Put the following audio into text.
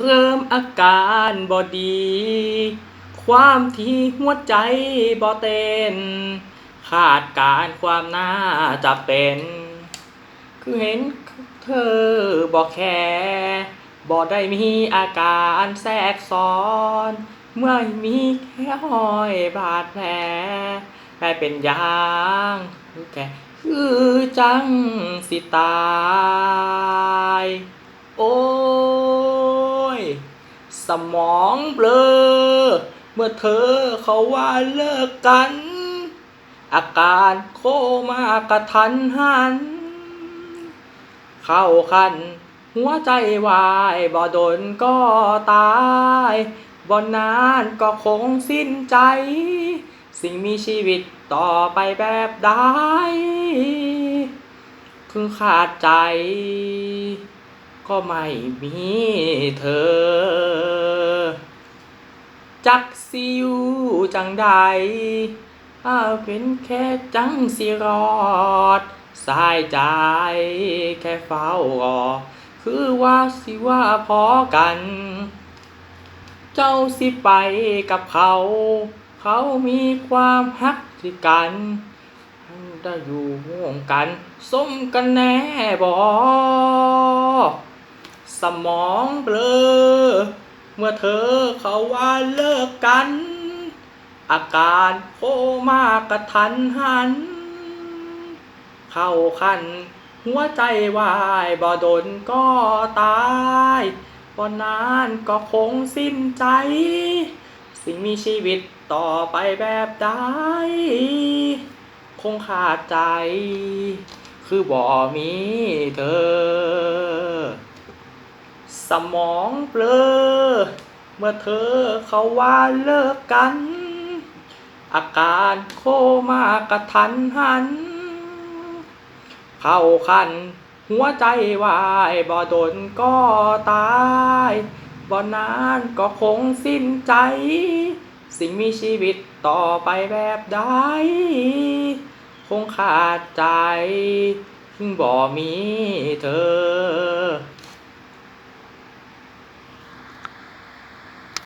เริ่มอาการบ่ดี ความที่หัวใจบ่เต้นขาดการความน่าจะเป็น คือเห็นเธอบ่แคร์บ่ได้มีอาการแทรกซ้อน เมื่อมีแค่หอยบาดแผลกลายเป็นยางคือแกคือจังสิตาย โอ้ สมองเบลอ เมื่อเธอเขาว่าเลิกกัน อาการโคมากระทันหัน เข้าคัน หัวใจวายบ่โดนก็ตายบ่นานก็คงสิ้นใจ สิ่งมีชีวิตต่อไปแบบใดคือขาดใจ ก็ไม่มีเธอ จักสิอยู่จังใดถ้าเป็นแค่จังสิรอด สายใจแค่เฝ้ารอ คือว่าสิว่าพอกัน เจ้าสิไปกับเขา เขามีความฮักที่กันทั้งได้อยู่ห่วงกันสมกันแน่บอสมองเบลอ เมื่อเธอเขาว่าเลิกกัน อาการโคมากระทันหัน เข้าคันหัวใจวายบ่ดนก็ตายบ่นานก็คงสิ้นใจ สิ่งมีชีวิตต่อไปแบบใดคงขาดใจ คือบ่มีเธอ สมองเบลอ เมื่อเธอเขาว่าเลิกกัน อาการโคมากระทันหัน เข้าคัน หัวใจวายบ่โดนก็ตายบ่นานก็คงสิ้นใจ สิ่งมีชีวิตต่อไปแบบใดคงขาดใจ ถึงบ่มีเธอ